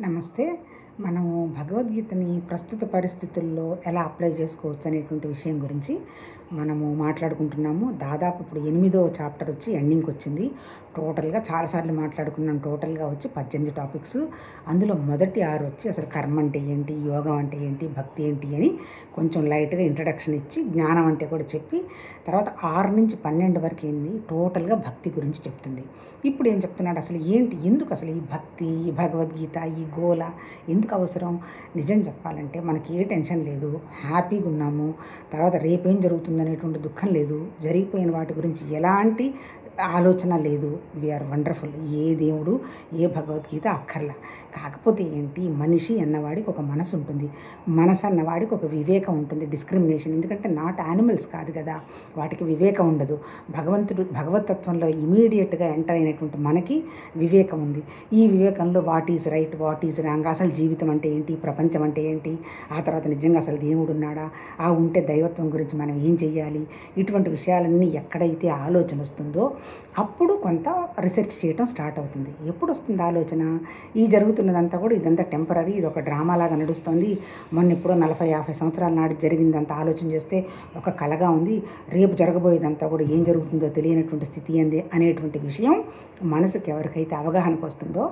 నమస్తే. మనము భగవద్గీతని ప్రస్తుత పరిస్థితుల్లో ఎలా అప్లై చేసుకోవచ్చు అనేటువంటి విషయం గురించి మనము మాట్లాడుకుంటున్నాము. దాదాపు ఇప్పుడు ఎనిమిదో చాప్టర్ వచ్చి ఎండింగ్కి వచ్చింది టోటల్గా చాలాసార్లు మాట్లాడుకున్నాం. టోటల్గా వచ్చి పద్దెనిమిది టాపిక్స్. అందులో మొదటి ఆరు వచ్చి అసలు కర్మ అంటే ఏంటి? యోగం అంటే ఏంటి? భక్తి ఏంటి? అని కొంచెం లైట్గా ఇంట్రడక్షన్ ఇచ్చి జ్ఞానం అంటే కూడా చెప్పి తర్వాత ఆరు నుంచి పన్నెండు వరకు ఏంది? టోటల్గా భక్తి గురించి చెప్తుంది. ఇప్పుడు ఏం చెప్తున్నాడు? అసలు ఏంటి? ఎందుకు అసలు ఈ భక్తి ఈ భగవద్గీత ఈ గోల ఎందుకు అవసరం? నిజం చెప్పాలంటే మనకి ఏ టెన్షన్ లేదు. హ్యాపీగా ఉన్నాము. తర్వాత రేపేం జరుగుతుంది? అనేటువంటి దుఃఖం లేదు. జరిగిపోయిన వాటి గురించి ఎలాంటి ఆలోచన లేదు. వీఆర్ వండర్ఫుల్ ఏ దేవుడు ఏ భగవద్గీత అక్కర్లా. కాకపోతే ఏంటి మనిషి అన్నవాడికి ఒక మనసు ఉంటుంది. మనసు అన్నవాడికి ఒక వివేకం ఉంటుంది. డిస్క్రిమినేషన్ ఎందుకంటే నాట్ యానిమల్స్ కాదు కదా. వాటికి వివేకం ఉండదు. భగవంతుడు భగవతత్వంలో ఇమీడియట్గా ఎంటర్ అయినటువంటి మనకి వివేకం ఉంది. ఈ వివేకంలో what is right what is wrong అసలు జీవితం అంటే ఏంటి? ప్రపంచం అంటే ఏంటి? ఆ తర్వాత నిజంగా అసలు దేవుడు ఉన్నాడా? ఆ ఉంటే దైవత్వం గురించి మనం ఏం చేయాలి ఇటువంటి విషయాలన్నీ ఎక్కడైతే ఆలోచన వస్తుందో అప్పుడు కొంత రీసెర్చ్ చేయడం స్టార్ట్ అవుతుంది. ఎప్పుడు వస్తుంది ఆలోచన? ఈ జరుగుతున్నదంతా కూడా ఇదంతా టెంపరీ ఇది ఒక డ్రామా లాగా నడుస్తుంది. మొన్న ఎప్పుడో నలభై యాభై సంవత్సరాల నాటి జరిగిందంతా ఆలోచన చేస్తే ఒక కలగా ఉంది. రేపు జరగబోయేదంతా కూడా ఏం జరుగుతుందో తెలియనటువంటి స్థితి అంది అనేటువంటి విషయం మనసుకి ఎవరికైతే అవగాహనకు వస్తుందో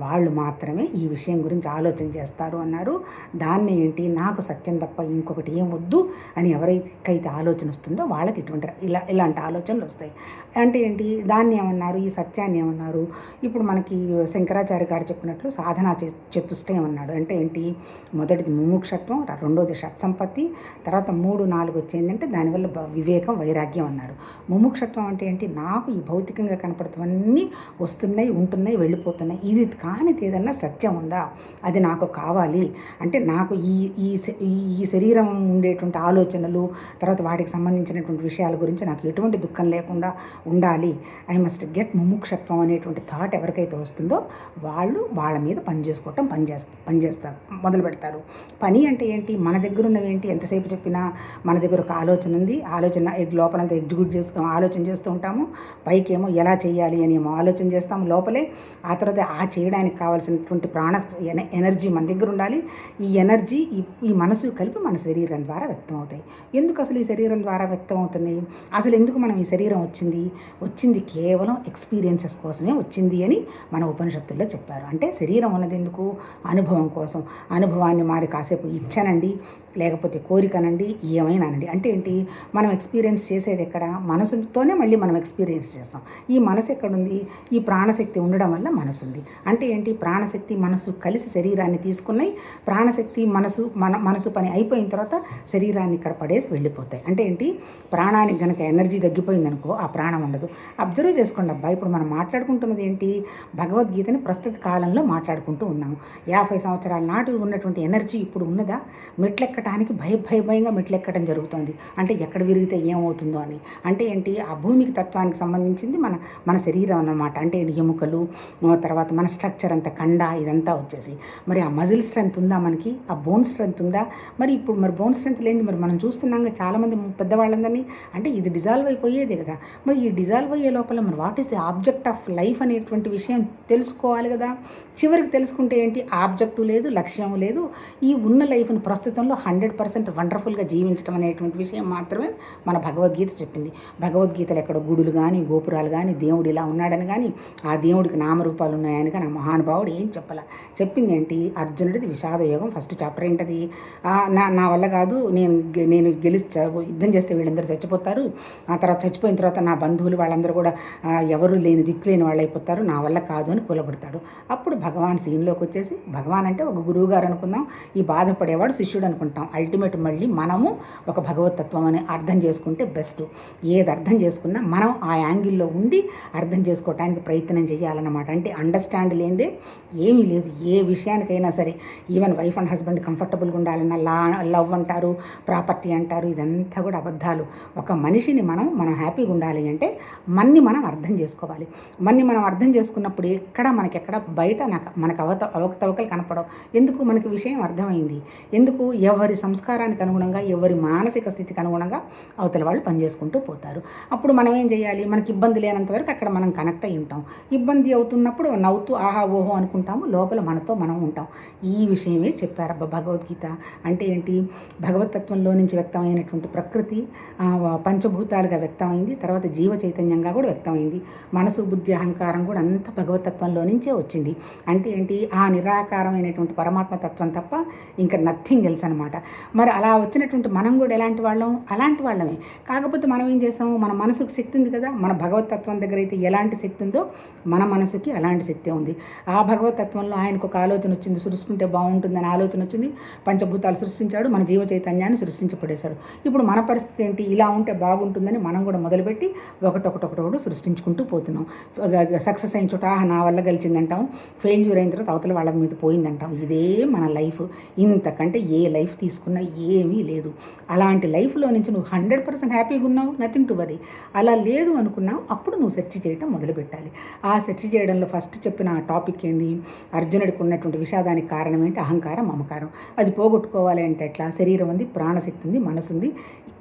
వాళ్ళు మాత్రమే ఈ విషయం గురించి ఆలోచన చేస్తారు అన్నారు. దాన్ని ఏంటి? నాకు సత్యం తప్ప ఇంకొకటి ఏం వద్దు అని ఎవరికైతే ఆలోచన వస్తుందో వాళ్ళకి ఇటువంటి ఇలా ఇలాంటి ఆలోచనలు వస్తాయి. అంటే ఏంటి? దాన్ని ఏమన్నారు? ఈ సత్యాన్ని ఏమన్నారు? ఇప్పుడు మనకి శంకరాచార్య గారు చెప్పినట్లు సాధనా చతుష్టయం అన్నాడు. అంటే ఏంటి? మొదటిది ముముక్షత్వం రెండోది షట్సంపత్తి తర్వాత మూడు నాలుగు వచ్చేందంటే దానివల్ల వివేకం వైరాగ్యం అన్నారు. ముముక్షత్వం అంటే ఏంటి? నాకు ఈ భౌతికంగా కనపడుతున్నవన్నీ వస్తున్నాయి ఉంటున్నాయి వెళ్ళిపోతున్నాయి. ఇది కానిది ఏదన్నా సత్యం ఉందా? అది నాకు కావాలి. అంటే నాకు ఈ ఈ ఈ- ఈ శరీరం ఉండేటువంటి ఆలోచనలు తర్వాత వాటికి సంబంధించినటువంటి విషయాల గురించి నాకు ఎటువంటి దుఃఖం లేకుండా ఉండాలి. ఐ మస్ట్ గెట్ ముముక్షత్వం అనేటువంటి థాట్ ఎవరికైతే వస్తుందో వాళ్ళు వాళ్ళ మీద పని చేసుకోవటం పని చేస్తా పని చేస్తారు మొదలు పెడతారు. పని అంటే ఏంటి? మన దగ్గర ఉన్నవి ఏంటి? ఎంతసేపు చెప్పినా మన దగ్గర ఒక ఆలోచన ఉంది. ఆలోచన ఎగ్ లోపలంతా ఎగ్జిక్యూట్ చేసుకో ఆలోచన చేస్తూ ఉంటాము. పైకి ఏమో ఎలా చేయాలి అని ఏమో ఆలోచన చేస్తాము లోపలే. ఆ తర్వాత ఆ చేయడానికి కావాల్సినటువంటి ప్రాణ ఎనర్జీ మన దగ్గర ఉండాలి. ఈ ఎనర్జీ ఈ ఈ మనసు కలిపి మన శరీరం ద్వారా వ్యక్తం అవుతాయి ఎందుకు అసలు ఈ శరీరం ద్వారా వ్యక్తం అవుతున్నాయి అసలు ఎందుకు మనం ఈ శరీరం వచ్చింది? వచ్చింది కేవలం ఎక్స్పీరియన్సెస్ కోసమే వచ్చింది అని మన ఉపనిషత్తుల్లో చెప్పారు. అంటే శరీరం ఉన్నది ఎందుకు? అనుభవం కోసం. అనుభవాన్ని మారి కాసేపు ఇచ్చానండి. లేకపోతే కోరికనండి ఏమైనానండి? అంటే ఏంటి? మనం ఎక్స్పీరియన్స్ చేసేది ఎక్కడ? మనసుతోనే మళ్ళీ మనం ఎక్స్పీరియన్స్ చేస్తాం. ఈ మనసు ఎక్కడుంది? ఈ ప్రాణశక్తి ఉండడం వల్ల మనసు ఉంది అంటే ఏంటి? ప్రాణశక్తి మనసు కలిసి శరీరాన్ని తీసుకున్నాయి. ప్రాణశక్తి మనసు మన మనసు పని అయిపోయిన తర్వాత శరీరాన్ని ఇక్కడ పడేసి వెళ్ళిపోతాయి. అంటే ఏంటి? ప్రాణానికి గనక ఎనర్జీ తగ్గిపోయిందనుకో ఆ ప్రాణం ఉండదు. అబ్జర్వ్ చేసుకోండి అబ్బా. ఇప్పుడు మనం మాట్లాడుకుంటున్నది ఏంటి? భగవద్గీతని ప్రస్తుత కాలంలో మాట్లాడుకుంటూ ఉన్నాము. యాభై సంవత్సరాల నాటు ఉన్నటువంటి ఎనర్జీ ఇప్పుడు ఉన్నదా? మెట్లెక్కటానికి భయ భయ భయంగా మెట్లెక్కడం జరుగుతుంది. అంటే ఎక్కడ విరిగితే ఏమవుతుందో అని. అంటే ఏంటి? ఆ భూమికి తత్వానికి సంబంధించింది మన మన శరీరం అన్నమాట. అంటే ఎముకలు తర్వాత మన స్ట్రక్చర్ అంతా కండ ఇదంతా వచ్చేసి. మరి ఆ మజిల్ స్ట్రెంత్ ఉందా మనకి? ఆ బోన్ స్ట్రెంత్ ఉందా? మరి ఇప్పుడు మరి బోన్ స్ట్రెంత్ లేని మరి మనం చూస్తున్నాం చాలామంది పెద్దవాళ్ళందరినీ. అంటే ఇది డిజాల్వ్ అయిపోయేదే కదా. మరి ఈ డిజాల్వ్ అయ్యే లోపల మరి what is the object of life అనేటువంటి విషయం తెలుసుకోవాలి కదా. చివరికి తెలుసుకుంటే ఏంటి? ఆబ్జెక్టు లేదు లక్ష్యం లేదు. ఈ ఉన్న లైఫ్ని ప్రస్తుతంలో హండ్రెడ్ హండ్రెడ్ పర్సెంట్ వండర్ఫుల్గా జీవించడం అనేటువంటి విషయం మాత్రమే మన భగవద్గీత చెప్పింది. భగవద్గీతలో ఎక్కడ గుడులు కానీ గోపురాలు కానీ దేవుడు ఇలా ఉన్నాడని కానీ ఆ దేవుడికి నామరూపాలు ఉన్నాయని కానీ ఆ మహానుభావుడు ఏం చెప్పాల? చెప్పింది ఏంటి? అర్జునుడిది విషాద యోగం ఫస్ట్ చాప్టర్ ఏంటది? నా నా వల్ల కాదు నేను గె- నేను గెలిచి చ- యుద్ధం చేస్తే వీళ్ళందరూ చచ్చిపోతారు ఆ తర్వాత చచ్చిపోయిన తర్వాత నా బంధువులు వాళ్ళందరూ కూడా ఎవరు లేని దిక్కు లేని వాళ్ళు అయిపోతారు నా వల్ల కాదు అని కూలబడతాడు అప్పుడు భగవాన్ సీన్లోకి వచ్చేసి భగవాన్ అంటే ఒక గురువు గారు అనుకుందాం ఈ బాధపడేవాడు శిష్యుడు అనుకుంటాం. అల్టిమేట్ మళ్ళీ మనము ఒక భగవతత్వం అని అర్థం చేసుకుంటే బెస్ట్ ఏది అర్థం చేసుకున్నా మనం ఆ యాంగిల్లో ఉండి అర్థం చేసుకోవటానికి ప్రయత్నం చేయాలన్నమాట. అంటే అండర్స్టాండ్ లేనిదే ఏమీ లేదు. ఏ విషయానికైనా సరే ఈవెన్ వైఫ్ అండ్ హస్బెండ్ కంఫర్టబుల్గా ఉండాలన్నా లా లవ్ అంటారు ప్రాపర్టీ అంటారు ఇదంతా కూడా అబద్ధాలు. ఒక మనిషిని మనం మనం హ్యాపీగా ఉండాలి అంటే మన్ని మనం అర్థం చేసుకోవాలి. మన్ని మనం అర్థం చేసుకున్నప్పుడు ఎక్కడ మనకెక్కడ బయట నాకు మనకు అవత అవకతవకలు కనపడవు. ఎందుకు మనకి విషయం అర్థమైంది? ఎందుకు ఎవరి సంస్కారానికి అనుగుణంగా ఎవరి మానసిక స్థితికి అనుగుణంగా అవతల వాళ్ళు పనిచేసుకుంటూ పోతారు. అప్పుడు మనం ఏం చేయాలి? మనకి ఇబ్బంది లేనంత వరకు అక్కడ మనం కనెక్ట్ అయి ఉంటాం. ఇబ్బంది అవుతున్నప్పుడు నవ్వుతూ ఆహా ఓహో అనుకుంటాము. లోపల మనతో మనం ఉంటాం. ఈ విషయమే చెప్పారబ్బా భగవద్గీత. అంటే ఏంటి? భగవతత్వంలో నుంచి వ్యక్తమైనటువంటి ప్రకృతి పంచభూతాలుగా వ్యక్తమైంది. తర్వాత జీవ చైతన్యంగా కూడా వ్యక్తమైంది. మనసు బుద్ధి అహంకారం కూడా అంత భగవతత్వంలో నుంచే వచ్చింది. అంటే ఏంటి? ఆ నిరాకారమైనటువంటి పరమాత్మ తత్వం తప్ప ఇంకా నథింగ్ ఎల్స్ అనమాట మరి అలా వచ్చినటువంటి మనం కూడా ఎలాంటి వాళ్ళం? అలాంటి వాళ్ళమే. కాకపోతే మనం ఏం చేస్తాము? మన మనసుకు శక్తి ఉంది కదా? మన భగవతత్వం దగ్గర అయితే ఎలాంటి శక్తి ఉందో మన మనసుకి అలాంటి శక్తి ఉంది. ఆ భగవతత్వంలో ఆయనకు ఒక ఆలోచన వచ్చింది. సృష్టింటే బాగుంటుందని ఆలోచన వచ్చింది. పంచభూతాలు సృష్టించాడు. మన జీవ చైతన్యాన్ని సృష్టించబడేశాడు. ఇప్పుడు మన పరిస్థితి ఏంటి? ఇలా ఉంటే బాగుంటుందని మనం కూడా మొదలుపెట్టి ఒకటొకటొకటొకటి సృష్టించుకుంటూ పోతున్నాం. సక్సెస్ అయిన చోట "ఆహా, నా వల్ల గెలిచిందంటాం. ఫెయిల్యూర్ అయిన తర్వాత అవతల వాళ్ళ మీద పోయిందంటాం. ఇదే మన లైఫ్. ఇంతకంటే ఏ లైఫ్ తీసుకున్నా ఏమీ లేదు. అలాంటి లైఫ్లో నుంచి నువ్వు హండ్రెడ్ పర్సెంట్ హ్యాపీగా ఉన్నావు నథింగ్ టు వరీ. అలా లేదు అనుకున్నావు అప్పుడు నువ్వు సెర్చ్ చేయటం మొదలుపెట్టాలి. ఆ సెర్చ్ చేయడంలో ఫస్ట్ చెప్పిన ఆ టాపిక్ ఏంది? అర్జునుడికి ఉన్నటువంటి విషాదానికి కారణం ఏంటి? అహంకారం మమకారం. అది పోగొట్టుకోవాలి అంటే ఎట్లా? శరీరం ఉంది ప్రాణశక్తి ఉంది మనసు ఉంది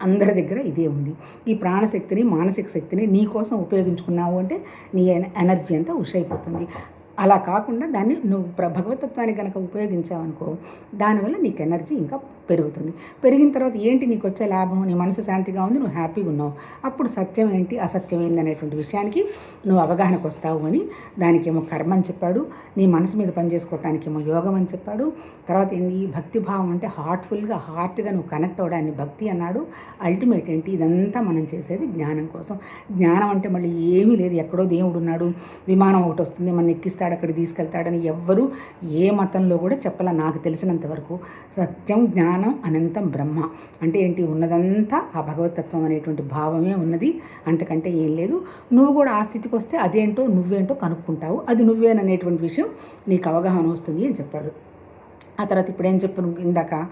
అందరి దగ్గర ఇదే ఉంది. ఈ ప్రాణశక్తిని మానసిక శక్తిని నీ కోసం ఉపయోగించుకున్నావు అంటే నీ ఎనర్జీ అంతా ఉష్ అయిపోతుంది అలా కాకుండా దాన్ని నువ్వు భగవతత్వాన్ని కనుక ఉపయోగించావనుకో దానివల్ల నీకు ఎనర్జీ ఇంకా పెరుగుతుంది. పెరిగిన తర్వాత ఏంటి నీకు వచ్చే లాభం? నీ మనసు శాంతిగా ఉంది నువ్వు హ్యాపీగా ఉన్నావు. అప్పుడు సత్యం ఏంటి? అసత్యం ఏంటి అనేటువంటి విషయానికి నువ్వు అవగాహనకు వస్తావు అని దానికేమో కర్మ అని చెప్పాడు. నీ మనసు మీద పనిచేసుకోవటానికేమో యోగం అని చెప్పాడు. తర్వాత ఏంది? భక్తి భావం అంటే హార్ట్ఫుల్గా హార్ట్గా నువ్వు కనెక్ట్ అవ్వడాన్ని భక్తి అన్నాడు. అల్టిమేట్ ఏంటి? ఇదంతా మనం చేసేది జ్ఞానం కోసం. జ్ఞానం అంటే మళ్ళీ ఏమీ లేదు. ఎక్కడో దేవుడు ఉన్నాడు. విమానం ఒకటి వస్తుంది మన ఎక్కిస్తాడు అక్కడ తీసుకెళ్తాడని ఎవ్వరూ ఏ మతంలో కూడా చెప్పాల. నాకు తెలిసినంత వరకు సత్యం జ్ఞానం అనంతం బ్రహ్మ. అంటే ఏంటి? ఉన్నదంతా ఆ భగవతత్వం అనేటువంటి భావమే ఉన్నది. అంతకంటే ఏం లేదు. నువ్వు కూడా ఆ స్థితికి వస్తే అదేంటో నువ్వేంటో కనుక్కుంటావు. అది నువ్వేననేటువంటి విషయం నీకు అవగాహన వస్తుంది అని చెప్పాడు. ఆ తర్వాత ఇప్పుడు ఏం చెప్పను ఇందాక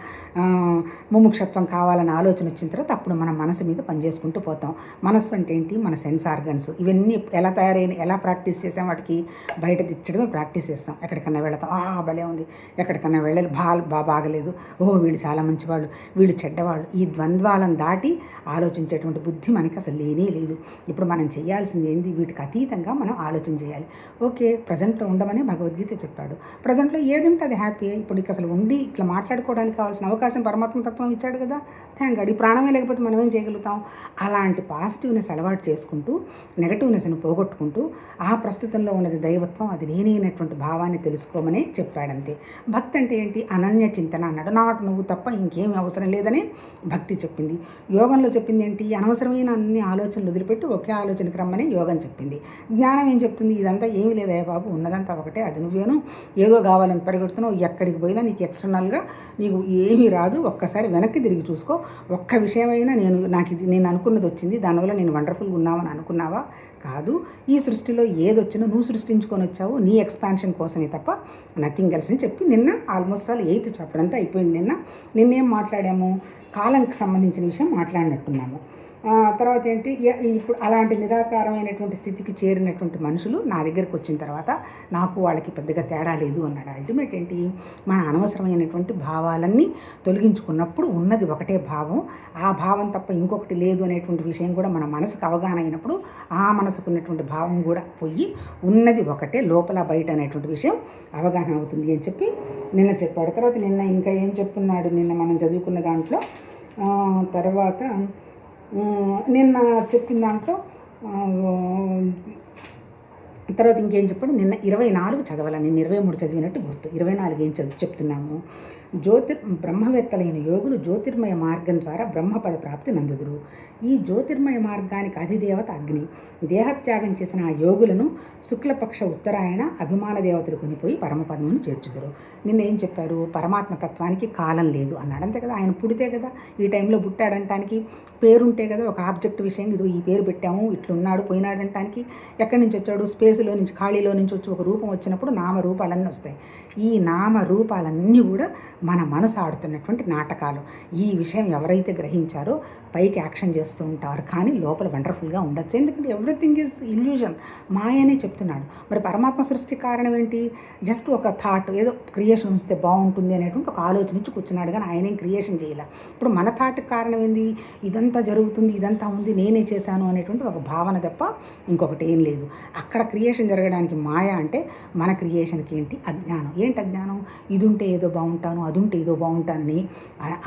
ముముక్షత్వం కావాలన్న ఆలోచన వచ్చిన తర్వాత అప్పుడు మన మనసు మీద పనిచేసుకుంటూ పోతాం. మనస్సు అంటే ఏంటి? మన సెన్స్ ఆర్గన్స్. ఇవన్నీ ఎలా తయారైన ఎలా ప్రాక్టీస్ చేసాం వాటికి బయట తెచ్చడమే ప్రాక్టీస్ చేస్తాం. ఎక్కడికన్నా వెళతాం ఆ భలే ఉంది. ఎక్కడికన్నా వెళ్ళాలి బా బా బాగలేదు. ఓ వీళ్ళు చాలా మంచివాళ్ళు. వీళ్ళు చెడ్డవాళ్ళు. ఈ ద్వంద్వాలను దాటి ఆలోచించేటువంటి బుద్ధి మనకి అసలు లేనే లేదు. ఇప్పుడు మనం చేయాల్సింది ఏంది? వీటికి అతీతంగా మనం ఆలోచన చేయాలి. ఓకే ప్రజెంట్లో ఉండమని భగవద్గీత చెప్పాడు. ప్రజెంట్లో ఏది ఉంటే అది హ్యాపీ ఇప్పుడు ఇక అసలు ఉండి ఇట్లా మాట్లాడుకోవడానికి కావాల్సిన అవకాశం పరమాత్మ తత్వం ఇచ్చాడు కదా. Thank God. ఈ ప్రాణమే లేకపోతే మనం ఏం చేయగలుగుతాం? అలాంటి పాజిటివ్నెస్ అలవాటు చేసుకుంటూ నెగటివ్నెస్ను పోగొట్టుకుంటూ ఆ ప్రస్తుతంలో ఉన్నది దైవత్వం అది నేనైనటువంటి భావాన్ని తెలుసుకోమని చెప్పాడంతే. భక్తి అంటే ఏంటి? అనన్య చింతన అన్నాడు. నువ్వు తప్ప ఇంకేమీ అవసరం లేదని భక్తి చెప్పింది. యోగంలో చెప్పింది ఏంటి? అనవసరమైన అన్ని ఆలోచనలు వదిలిపెట్టి ఒకే ఆలోచనకి రమ్మని యోగం చెప్పింది. జ్ఞానం ఏం చెప్తుంది? ఇదంతా ఏమీ లేదయ్య బాబు. ఉన్నదంతా ఒకటే. అది నువ్వేను. ఏదో కావాలని పరిగెడుతున్నావు. ఎక్కడికి పోయినా నీకు ఎక్స్టర్నల్గా నీకు ఏమీ రాదు. ఒక్కసారి వెనక్కి తిరిగి చూసుకో. ఒక్క విషయమైనా నేను నాకు ఇది నేను అనుకున్నది వచ్చింది. దానివల్ల నేను వండర్ఫుల్గా ఉన్నామని అనుకున్నావా? కాదు. ఈ సృష్టిలో ఏది వచ్చినా నువ్వు సృష్టించుకొని వచ్చావు. నీ ఎక్స్పాన్షన్ కోసమే తప్ప నథింగ్ ఎల్స్ అని చెప్పి నిన్న ఆల్మోస్ట్ ఆల్ ఎయిత్ చాప్టర్ అంతా అయిపోయింది నిన్న. నిన్నేం మాట్లాడాము? కాలంకి సంబంధించిన విషయం మాట్లాడినట్టున్నాము. తర్వాత ఏంటి? ఇప్పుడు అలాంటి నిరాకారమైనటువంటి స్థితికి చేరినటువంటి మనుషులు నా దగ్గరికి వచ్చిన తర్వాత నాకు వాళ్ళకి పెద్దగా తేడా లేదు అన్నాడు. అల్టిమేట్ ఏంటి? మన అనవసరమైనటువంటి భావాలన్నీ తొలగించుకున్నప్పుడు ఉన్నది ఒకటే భావం. ఆ భావం తప్ప ఇంకొకటి లేదు అనేటువంటి విషయం కూడా మన మనసుకు అవగాహన అయినప్పుడు ఆ మనసుకు ఉన్నటువంటి భావం కూడా పోయి ఉన్నది ఒకటే లోపల బయట అనేటువంటి విషయం అవగాహన అవుతుంది అని చెప్పి నిన్న చెప్పాడు. తర్వాత నిన్న ఇంకా ఏం చెప్పున్నాడు? నిన్న మనం చదువుకున్న దాంట్లో తర్వాత నిన్న చెప్పిన దాంట్లో తర్వాత ఇంకేం చెప్పాడు? నిన్న ఇరవై నాలుగు చదవాలి నేను ఇరవై మూడు చదివినట్టు గుర్తు. ఇరవై నాలుగు ఏం చదువు చెప్తున్నాము? జ్యోతిర్ బ్రహ్మవేత్తలైన యోగులు జ్యోతిర్మయ మార్గం ద్వారా బ్రహ్మపద ప్రాప్తి నందుదురు. ఈ జ్యోతిర్మయ మార్గానికి అధిదేవత అగ్ని. దేహత్యాగం చేసిన ఆ యోగులను శుక్లపక్ష ఉత్తరాయణ అభిమాన దేవతలు కొనిపోయి పరమపదమును చేర్చుదురు. నిన్న ఏం చెప్పారు? పరమాత్మ తత్వానికి కాలం లేదు అన్నాడు. అంతే కదా? ఆయన పుడితే కదా? ఈ టైంలో పుట్టాడంటానికి పేరుంటే కదా? ఒక ఆబ్జెక్ట్ విషయం. ఇది ఈ పేరు పెట్టాము ఇట్లున్నాడు పోయినాడంటానికి ఎక్కడి నుంచి వచ్చాడు? స్పేస్లో నుంచి ఖాళీలో నుంచి వచ్చి ఒక రూపం వచ్చినప్పుడు నామ రూపాలన్నీ వస్తాయి. ఈ నామ రూపాలన్నీ కూడా మన మనసు ఆడుతున్నటువంటి నాటకాలు. ఈ విషయం ఎవరైతే గ్రహించారో పైకి యాక్షన్ చేస్తూ ఉంటారు. కానీ లోపల వండర్ఫుల్గా ఉండొచ్చు. ఎందుకంటే ఎవ్రీథింగ్ ఈజ్ ఇల్యూజన్. మాయనే చెప్తున్నాడు. మరి పరమాత్మ సృష్టి కారణం ఏంటి? జస్ట్ ఒక థాట్ ఏదో క్రియేషన్ వస్తే బాగుంటుంది అనేటువంటి ఒక ఆలోచన ఇచ్చి కూర్చున్నాడు. కానీ ఆయన ఏం క్రియేషన్ చేయలే. ఇప్పుడు మన థాట్కి కారణం ఏంది? ఇదంతా జరుగుతుంది ఇదంతా ఉంది నేనే చేశాను అనేటువంటి ఒక భావన తప్ప ఇంకొకటి ఏం లేదు. అక్కడ క్రియేషన్ జరగడానికి మాయ అంటే మన క్రియేషన్కి ఏంటి? అజ్ఞానం. ఏంటి అజ్ఞానం? ఇది ఉంటే ఏదో బాగుంటాను అది ఉంటే ఇదో బాగుంటుంది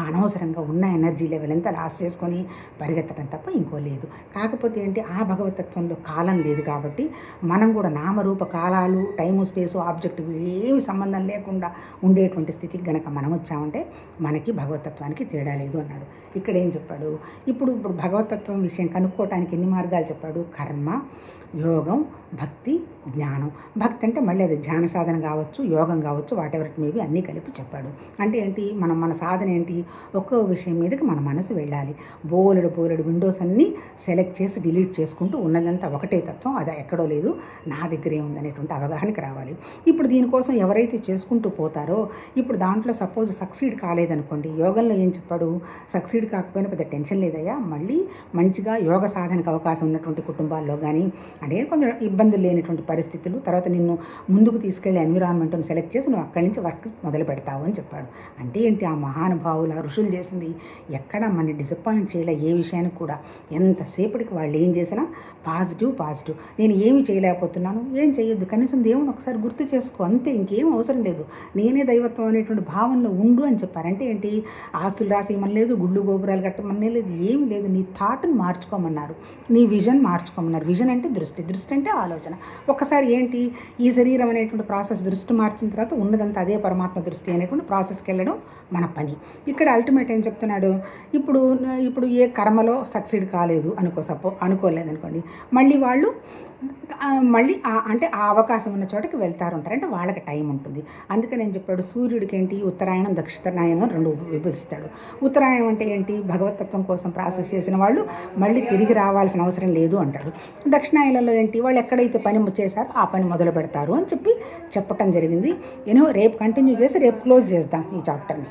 అనవసరంగా ఉన్న ఎనర్జీ లెవెల్ అంతా లాస్ చేసుకొని పరిగెత్తడం తప్ప ఇంకో లేదు. కాకపోతే ఏంటి ఆ భగవతత్వంలో కాలం లేదు కాబట్టి మనం కూడా నామరూప కాలాలు టైము స్పేసు ఆబ్జెక్ట్ ఏమి సంబంధం లేకుండా ఉండేటువంటి స్థితికి గనక మనం వచ్చామంటే మనకి భగవతత్వానికి తేడా లేదు అన్నాడు. ఇక్కడ ఏం చెప్పాడు? ఇప్పుడు ఇప్పుడు భగవతత్వం విషయం కనుక్కోవటానికి ఎన్ని మార్గాలు చెప్పాడు? కర్మ యోగం భక్తి జ్ఞానం. భక్తి అంటే మళ్ళీ అది ధ్యాన సాధన కావచ్చు యోగం కావచ్చు వాటెవర్ మేబీ అన్నీ కలిపి చెప్పాడు. అంటే ఏంటి? మనం మన సాధన ఏంటి? ఒక్కో విషయం మీదకి మన మనసు వెళ్ళాలి. బోలెడు బోలెడు విండోస్ అన్నీ సెలెక్ట్ చేసి డిలీట్ చేసుకుంటూ ఉన్నదంతా ఒకటే తత్వం అది ఎక్కడో లేదు నా దగ్గరే ఉందనేటువంటి అవగాహనకి రావాలి. ఇప్పుడు దీనికోసం ఎవరైతే చేసుకుంటూ పోతారో ఇప్పుడు దాంట్లో సపోజ్ సక్సీడ్ కాలేదనుకోండి యోగంలో ఏం చెప్పాడు? సక్సీడ్ కాకపోయినా పెద్ద టెన్షన్ లేదయ్యా మళ్ళీ మంచిగా యోగ సాధనకు అవకాశం ఉన్నటువంటి కుటుంబాల్లో కానీ అంటే కొంచెం ఇబ్బందులు లేనటువంటి పరిస్థితులు తర్వాత నిన్ను ముందుకు తీసుకెళ్ళే ఎన్విరాన్మెంట్ని సెలెక్ట్ చేసి నువ్వు అక్కడి నుంచి వర్క్ మొదలు పెడతావు అని చెప్పాడు. అంటే ఏంటి? ఆ మహానుభావులు ఆ ఋషులు చేసింది ఎక్కడ మన డిసప్పాయింట్ చేయలే ఏ విషయానికి కూడా. ఎంతసేపటికి వాళ్ళు ఏం చేసినా పాజిటివ్ పాజిటివ్ నేను ఏమి చేయలేకపోతున్నాను ఏం చేయొద్దు. కనీసం దేవుని ఒకసారి గుర్తు చేసుకో అంతే. ఇంకేం అవసరం లేదు. నేనే దైవత్వం అనేటువంటి భావనలో ఉండు అని చెప్పారు. అంటే ఏంటి? ఆస్తులు రాసేయమని లేదు గుళ్ళు గోపురాలు కట్టమని లేదు ఏమి లేదు. నీ థాట్ని మార్చుకోమన్నారు. నీ విజన్ మార్చుకోమన్నారు. విజన్ అంటే దృష్టి దృష్టి అంటే ఆలోచన. ఒక్కసారి ఏంటి ఈ శరీరం అనేటువంటి ప్రాసెస్ దృష్టి మార్చిన తర్వాత ఉన్నదంతా అదే పరమాత్మ దృష్టి అనేటువంటి ప్రాసెస్కి వెళ్ళడం మన పని. ఇక్కడ అల్టిమేట్ ఏం చెప్తున్నాడు ఇప్పుడు ఇప్పుడు ఏ కర్మలో సక్సీడ్ కాలేదు అనుకో సపో అనుకోలేదు అనుకోండి మళ్ళీ వాళ్ళు మళ్ళీ అంటే ఆ అవకాశం ఉన్న చోటకి వెళ్తారు ఉంటారు అంటే వాళ్ళకి టైం ఉంటుంది. అందుకని నేను చెప్పాడు? సూర్యుడికి ఏంటి ఉత్తరాయణం దక్షిణాయనం రెండు విభజిస్తాడు. ఉత్తరాయణం అంటే ఏంటి? భగవతత్వం కోసం ప్రాసెస్ చేసిన వాళ్ళు మళ్ళీ తిరిగి రావాల్సిన అవసరం లేదు అంటాడు. దక్షిణాయనంలో ఏంటి? వాళ్ళు ఎక్కడైతే పని చేశారో ఆ పని మొదలు పెడతారు అని చెప్పి చెప్పటం జరిగింది. నేను రేపు కంటిన్యూ చేసి రేపు క్లోజ్ చేద్దాం ఈ చాప్టర్ని.